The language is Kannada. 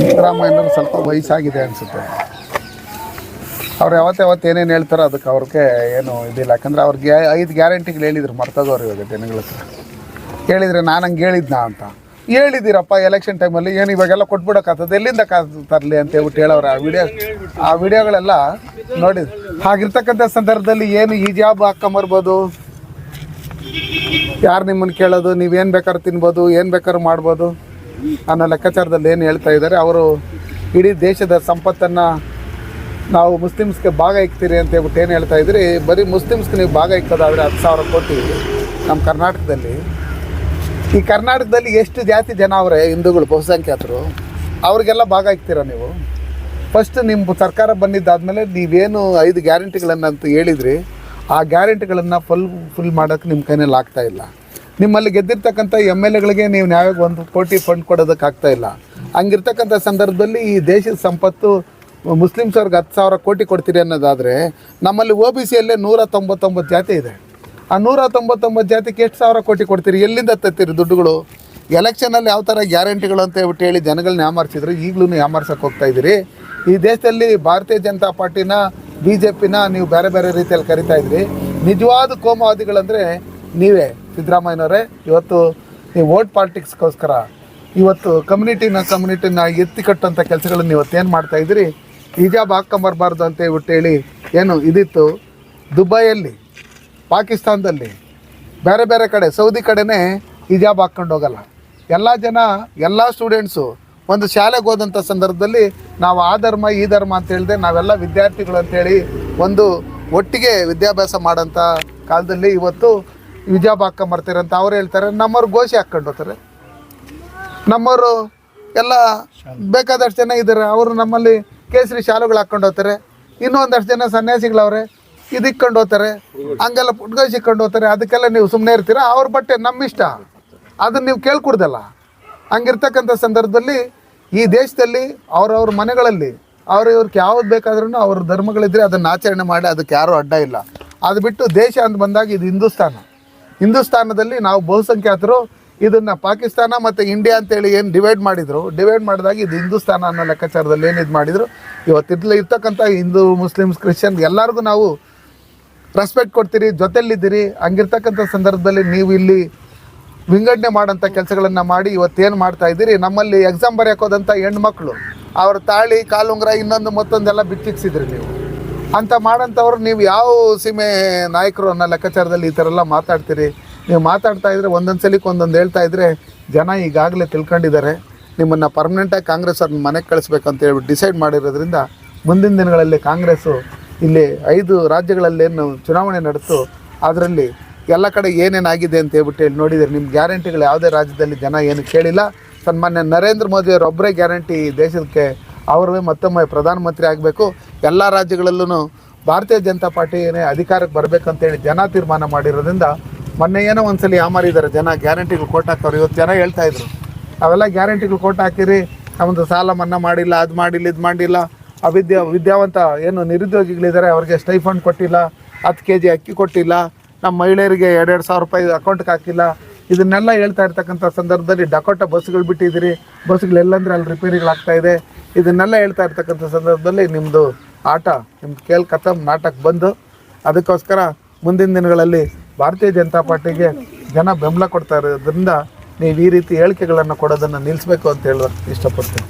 ಸಿದ್ದರಾಮಯ್ಯನವ್ರು ಸ್ವಲ್ಪ ವಯಸ್ಸಾಗಿದೆ ಅನಿಸುತ್ತೆ. ಅವ್ರು ಯಾವತ್ತು ಯಾವತ್ತು ಏನೇನು ಹೇಳ್ತಾರೋ ಅದಕ್ಕೆ ಅವ್ರಿಗೆ ಏನು ಇದಿಲ್ಲ. ಯಾಕಂದರೆ ಅವ್ರಿಗೆ ಐದು ಗ್ಯಾರಂಟಿಗಳು ಹೇಳಿದ್ರು ಮರ್ತದವ್ರು ಇವಾಗ ಜನಗಳ ಹತ್ರ. ಹೇಳಿದ್ರೆ ನಾನು ಹಂಗೆ ಹೇಳಿದ್ನಾ ಅಂತ. ಹೇಳಿದ್ದೀರಪ್ಪ ಎಲೆಕ್ಷನ್ ಟೈಮಲ್ಲಿ ಏನು ಇವಾಗೆಲ್ಲ ಕೊಟ್ಬಿಡೋಕ್ಕಾಗ್ತದೆ, ಎಲ್ಲಿಂದ ತರಲಿ ಅಂತ ಹೇಳ್ಬಿಟ್ಟು ಹೇಳೋರು ಆ ವಿಡಿಯೋ ಆ ವಿಡಿಯೋಗಳೆಲ್ಲ ನೋಡಿ, ಹಾಗಿರ್ತಕ್ಕಂಥ ಸಂದರ್ಭದಲ್ಲಿ ಏನು ಈ ಜಾಬ್ ಹಾಕ್ಕೊಂಬರ್ಬೋದು ಯಾರು ನಿಮ್ಮನ್ನು ಕೇಳೋದು? ನೀವೇನು ಬೇಕಾದ್ರೂ ತಿನ್ಬೋದು? ಏನು ಬೇಕಾದ್ರೂ ಮಾಡ್ಬೋದು? ಅನ್ನೋ ಲೆಕ್ಕಾಚಾರದಲ್ಲಿ ಏನು ಹೇಳ್ತಾ ಇದ್ದಾರೆ, ಅವರು ಇಡೀ ದೇಶದ ಸಂಪತ್ತನ್ನು ನಾವು ಮುಸ್ಲಿಮ್ಸ್ಗೆ ಭಾಗ ಇಕ್ತೀರಿ ಅಂತ ಹೇಳ್ಬಿಟ್ಟು ಏನು ಹೇಳ್ತಾ ಇದ್ದೀರಿ ಬರೀ ಮುಸ್ಲಿಮ್ಸ್ಗೆ ನೀವು ಭಾಗ ಇಕ್ಕೋದಾದರೆ ಹತ್ತು ಸಾವಿರ ಕೋಟಿ ನಮ್ಮ ಕರ್ನಾಟಕದಲ್ಲಿ. ಈ ಕರ್ನಾಟಕದಲ್ಲಿ ಎಷ್ಟು ಜಾತಿ ಜನ ಅವರೇ, ಹಿಂದೂಗಳು, ಬಹುಸಂಖ್ಯಾತರು, ಅವ್ರಿಗೆಲ್ಲ ಭಾಗ ಇಕ್ತೀರಾ ನೀವು? ಫಸ್ಟ್ ನಿಮ್ಮ ಸರ್ಕಾರ ಬಂದಿದ್ದಾದಮೇಲೆ ನೀವೇನು ಐದು ಗ್ಯಾರಂಟಿಗಳನ್ನು ಅಂತ ಹೇಳಿದ್ರಿ, ಆ ಗ್ಯಾರಂಟಿಗಳನ್ನು ಫುಲ್ ಫುಲ್ ಮಾಡೋಕ್ಕೆ ನಿಮ್ಮ ಕೈನಲ್ಲಿ ಆಗ್ತಾಯಿಲ್ಲ ನಿಮ್ಮಲ್ಲಿ ಗೆದ್ದಿರ್ತಕ್ಕಂಥ ಎಂ ಎಲ್ ಎಗಳಿಗೆ ನೀವು ನ್ಯಾಯವಾಗಿ ಒಂದು ಕೋಟಿ ಫಂಡ್ ಕೊಡೋದಕ್ಕೆ ಇಲ್ಲ ಹಂಗಿರ್ತಕ್ಕಂಥ ಸಂದರ್ಭದಲ್ಲಿ ಈ ದೇಶದ ಸಂಪತ್ತು ಮುಸ್ಲಿಮ್ಸ್ ಅವ್ರಿಗೆ ಹತ್ತು ಸಾವಿರ ಕೋಟಿ ಕೊಡ್ತೀರಿ ಅನ್ನೋದಾದರೆ ನಮ್ಮಲ್ಲಿ ಒ ಬಿ ಸಿಯಲ್ಲೇ ನೂರ ತೊಂಬತ್ತೊಂಬತ್ತು ಜಾತಿ ಇದೆ. ಆ ನೂರ ತೊಂಬತ್ತೊಂಬತ್ತು ಜಾತಿಗೆ ಎಷ್ಟು ಸಾವಿರ ಕೋಟಿ ಕೊಡ್ತೀರಿ? ಎಲ್ಲಿಂದ ತತ್ತೀರಿ ದುಡ್ಡುಗಳು? ಎಲೆಕ್ಷನಲ್ಲಿ ಯಾವ ಥರ ಗ್ಯಾರಂಟಿಗಳು ಅಂತ ಹೇಳ್ಬಿಟ್ಟು ಹೇಳಿ ಜನಗಳನ್ನ ಯಾಮಾರಿಸಿದ್ರು ಈಗಲೂ ಯಾಮಾರ್ಸಕ್ಕೆ ಹೋಗ್ತಾ ಇದ್ದೀರಿ? ಈ ದೇಶದಲ್ಲಿ ಭಾರತೀಯ ಜನತಾ ಪಾರ್ಟಿನ, ಬಿ ಜೆ ಪಿನ ನೀವು ಬೇರೆ ಬೇರೆ ರೀತಿಯಲ್ಲಿ ಕರಿತಾ ಇದ್ರಿ ನಿಜವಾದ ಕೋಮವಾದಿಗಳಂದರೆ ನೀವೇ. ಸಿದ್ದರಾಮಯ್ಯನವರೇ, ಇವತ್ತು ನೀವು ವೋಟ್ ಪಾಲಿಟಿಕ್ಸ್ಗೋಸ್ಕರ, ಇವತ್ತು ಕಮ್ಯುನಿಟಿನ ಕಮ್ಯುನಿಟಿನ ಎತ್ತಿ ಕಟ್ಟುವಂಥ ಕೆಲಸಗಳನ್ನು ಏನು ಮಾಡ್ತಾ ಇದ್ದೀರಿ? ಹಿಜಾಬ್ ಹಾಕ್ಕೊಂಬರ್ಬಾರ್ದು ಅಂತ ಹೇಳ್ಬಿಟ್ಟು ಹೇಳಿ ಏನು ಇದಿತ್ತು? ದುಬೈಯಲ್ಲಿ, ಪಾಕಿಸ್ತಾನದಲ್ಲಿ, ಬೇರೆ ಬೇರೆ ಕಡೆ, ಸೌದಿ ಕಡೆನೇ ಹಿಜಾಬ್ ಹಾಕ್ಕೊಂಡು ಹೋಗಲ್ಲ. ಎಲ್ಲ ಜನ, ಎಲ್ಲ ಸ್ಟೂಡೆಂಟ್ಸು ಒಂದು ಶಾಲೆಗೆ ಹೋದಂಥ ಸಂದರ್ಭದಲ್ಲಿ ನಾವು ಆ ಧರ್ಮ, ಈ ಧರ್ಮ ಅಂತ ಹೇಳಿದೆ ನಾವೆಲ್ಲ ವಿದ್ಯಾರ್ಥಿಗಳು ಅಂತೇಳಿ ಒಂದು ಒಟ್ಟಿಗೆ ವಿದ್ಯಾಭ್ಯಾಸ ಮಾಡೋಂಥ ಕಾಲದಲ್ಲಿ ಇವತ್ತು ಹಿಜಾಬ್ ಅಂತ ಅವ್ರು ಹೇಳ್ತಾರೆ. ನಮ್ಮವ್ರು ಗೋಶಿ ಹಾಕ್ಕೊಂಡು ಹೋಗ್ತಾರೆ. ನಮ್ಮವರು ಎಲ್ಲ ಬೇಕಾದಷ್ಟು ಜನ ಇದ್ದಾರೆ. ಅವರು ನಮ್ಮಲ್ಲಿ ಕೇಸರಿ ಶಾಲುಗಳು ಹಾಕ್ಕೊಂಡು ಹೋಗ್ತಾರೆ. ಇನ್ನೂ ಒಂದಷ್ಟು ಜನ ಸನ್ಯಾಸಿಗಳವ್ರೆ ಇದು ಇಕ್ಕೊಂಡು ಹೋಗ್ತಾರೆ. ಹಂಗೆಲ್ಲ ಪುಟ್ಗೋಸಿ ಇಕ್ಕೊಂಡು ಹೋಗ್ತಾರೆ. ಅದಕ್ಕೆಲ್ಲ ನೀವು ಸುಮ್ಮನೆ ಇರ್ತೀರಾ? ಅವ್ರ ಬಟ್ಟೆ ನಮ್ಮ ಇಷ್ಟ. ಅದನ್ನ ನೀವು ಕೇಳ್ಕೊಡ್ದಲ್ಲ. ಹಂಗಿರ್ತಕ್ಕಂಥ ಸಂದರ್ಭದಲ್ಲಿ ಈ ದೇಶದಲ್ಲಿ ಅವ್ರವ್ರ ಮನೆಗಳಲ್ಲಿ ಅವ್ರ ಇವ್ರಿಗೆ ಯಾವ್ದು ಬೇಕಾದ್ರೂ ಅವ್ರ ಧರ್ಮಗಳಿದ್ರೆ ಅದನ್ನು ಆಚರಣೆ ಮಾಡಿ ಅದಕ್ಕೆ ಯಾರೂ ಅಡ್ಡ ಇಲ್ಲ. ಅದು ಬಿಟ್ಟು ದೇಶ ಅಂತ ಬಂದಾಗ ಇದು ಹಿಂದೂಸ್ತಾನ. ಹಿಂದೂಸ್ತಾನದಲ್ಲಿ ನಾವು ಬಹುಸಂಖ್ಯಾತರು ಇದನ್ನು ಪಾಕಿಸ್ತಾನ ಮತ್ತು ಇಂಡಿಯಾ ಅಂತೇಳಿ ಏನು ಡಿವೈಡ್ ಮಾಡಿದರು. ಡಿವೈಡ್ ಮಾಡಿದಾಗ ಇದು ಹಿಂದೂಸ್ತಾನ ಅನ್ನೋ ಲೆಕ್ಕಾಚಾರದಲ್ಲಿ ಏನು ಇದು ಮಾಡಿದರು. ಇವತ್ತಿರ್ಲಿ ಇರ್ತಕ್ಕಂಥ ಹಿಂದೂ, ಮುಸ್ಲಿಮ್ಸ್ ಕ್ರಿಶ್ಚಿಯನ್ ಎಲ್ಲರಿಗೂ ನಾವು ರೆಸ್ಪೆಕ್ಟ್ ಕೊಡ್ತೀರಿ, ಜೊತೆಯಲ್ಲಿದ್ದೀರಿ. ಹಂಗಿರ್ತಕ್ಕಂಥ ಸಂದರ್ಭದಲ್ಲಿ ನೀವು ಇಲ್ಲಿ ವಿಂಗಡಣೆ ಮಾಡೋಂಥ ಕೆಲಸಗಳನ್ನು ಮಾಡಿ ಇವತ್ತೇನು ಮಾಡ್ತಾ ಇದ್ದೀರಿ? ನಮ್ಮಲ್ಲಿ ಎಕ್ಸಾಮ್ ಬರೆಯೋಕೆ ಹೋದಂಥ ಹೆಣ್ಮಕ್ಳು ಅವ್ರ ತಾಳಿ, ಕಾಲುಂಗ್ರ ಇನ್ನೊಂದು ಮತ್ತೊಂದೆಲ್ಲ ಬಿಚ್ಚಿಕ್ಸಿದ್ರಿ ನೀವು. ಅಂತ ಮಾಡೋಂಥವ್ರು ನೀವು ಯಾವ ಸೀಮೆ ನಾಯಕರು ಅನ್ನೋ ಲೆಕ್ಕಾಚಾರದಲ್ಲಿ ಈ ಥರ ಎಲ್ಲ ಮಾತಾಡ್ತೀರಿ? ನೀವು ಮಾತಾಡ್ತಾ ಇದ್ರೆ ಒಂದೊಂದು ಸಲಕ್ಕೆ ಒಂದೊಂದು ಹೇಳ್ತಾ ಇದ್ರೆ ಜನ ಈಗಾಗಲೇ ತಿಳ್ಕೊಂಡಿದ್ದಾರೆ. ನಿಮ್ಮನ್ನು ಪರ್ಮನೆಂಟಾಗಿ ಕಾಂಗ್ರೆಸ್ ಅವ್ರನ್ನ ಮನೆಗೆ ಕಳಿಸ್ಬೇಕಂತ ಹೇಳ್ಬಿಟ್ಟು ಡಿಸೈಡ್ ಮಾಡಿರೋದ್ರಿಂದ ಮುಂದಿನ ದಿನಗಳಲ್ಲಿ ಕಾಂಗ್ರೆಸ್ಸು ಇಲ್ಲಿ ಐದು ರಾಜ್ಯಗಳಲ್ಲೇನು ಚುನಾವಣೆ ನಡೆತು ಅದರಲ್ಲಿ ಎಲ್ಲ ಕಡೆ ಏನೇನಾಗಿದೆ ಅಂತ ಹೇಳ್ಬಿಟ್ಟು ಹೇಳಿ ನೋಡಿದರೆ ನಿಮ್ಮ ಗ್ಯಾರಂಟಿಗಳು ಯಾವುದೇ ರಾಜ್ಯದಲ್ಲಿ ಜನ ಏನು ಕೇಳಿಲ್ಲ. ಸನ್ಮಾನ್ಯ ನರೇಂದ್ರ ಮೋದಿ ಒಬ್ಬರೇ ಗ್ಯಾರಂಟಿ ದೇಶಕ್ಕೆ ಅವರೇ ಮತ್ತೊಮ್ಮೆ ಪ್ರಧಾನಮಂತ್ರಿ ಆಗಬೇಕು. ಎಲ್ಲ ರಾಜ್ಯಗಳಲ್ಲೂ ಭಾರತೀಯ ಜನತಾ ಪಾರ್ಟಿ ಏನೇ ಅಧಿಕಾರಕ್ಕೆ ಬರಬೇಕಂತೇಳಿ ಜನ ತೀರ್ಮಾನ ಮಾಡಿರೋದ್ರಿಂದ ಮೊನ್ನೆ ಏನೋ ಒಂದ್ಸಲಿ ಯಾಮಾರಿದ್ದಾರೆ ಜನ ಗ್ಯಾರಂಟಿಗಳು ಕೋಟ್ ಹಾಕೋರು ಇವತ್ತು ಜನ ಹೇಳ್ತಾ ಇದ್ರು. ಅವೆಲ್ಲ ಗ್ಯಾರಂಟಿಗಳು ಕೋಟ್ ಹಾಕಿರಿ ನಮ್ಮದು ಸಾಲ ಮನ್ನಾ ಮಾಡಿಲ್ಲ, ಅದು ಮಾಡಿಲ್ಲ, ಇದು ಮಾಡಿಲ್ಲ, ಅವಿದ್ಯಾ, ವಿದ್ಯಾವಂತ ಏನು ನಿರುದ್ಯೋಗಿಗಳಿದ್ದಾರೆ ಅವ್ರಿಗೆ ಸ್ಟೈಫಂಡ್ ಕೊಟ್ಟಿಲ್ಲ, ಹತ್ತು ಕೆ ಜಿ ಅಕ್ಕಿ ಕೊಟ್ಟಿಲ್ಲ ನಮ್ಮ ಮಹಿಳೆಯರಿಗೆ ಎರಡೆರಡು ಸಾವಿರ ರೂಪಾಯಿ ಅಕೌಂಟ್ಗೆ ಹಾಕಿಲ್ಲ, ಇದನ್ನೆಲ್ಲ ಹೇಳ್ತಾ ಇರ್ತಕ್ಕಂಥ ಸಂದರ್ಭದಲ್ಲಿ ಡಕೋಟ ಬಸ್ಗಳು ಬಿಟ್ಟಿದ್ದೀರಿ ಬಸ್ಗಳು ಎಲ್ಲಂದ್ರೆ ಅಲ್ಲಿ ರಿಪೇರಿಗಳಾಗ್ತಾ ಇದೆ, ಇದನ್ನೆಲ್ಲ ಹೇಳ್ತಾ ಇರ್ತಕ್ಕಂಥ ಸಂದರ್ಭದಲ್ಲಿ ನಿಮ್ಮದು ಆಟ ನಿಮ್ಮ ಕೇಲ್ ಕಥಮ್ ನಾಟಕ ಬಂದು ಅದಕ್ಕೋಸ್ಕರ ಮುಂದಿನ ದಿನಗಳಲ್ಲಿ ಭಾರತೀಯ ಜನತಾ ಪಾರ್ಟಿಗೆ ಜನ ಬೆಂಬಲ ಕೊಡ್ತಾ ಇರೋದ್ರಿಂದ ನೀವು ಈ ರೀತಿ ಹೇಳಿಕೆಗಳನ್ನು ಕೊಡೋದನ್ನು ನಿಲ್ಲಿಸಬೇಕು ಅಂತ ಹೇಳೋಕ್ಕೆ ಇಷ್ಟಪಡ್ತೀನಿ.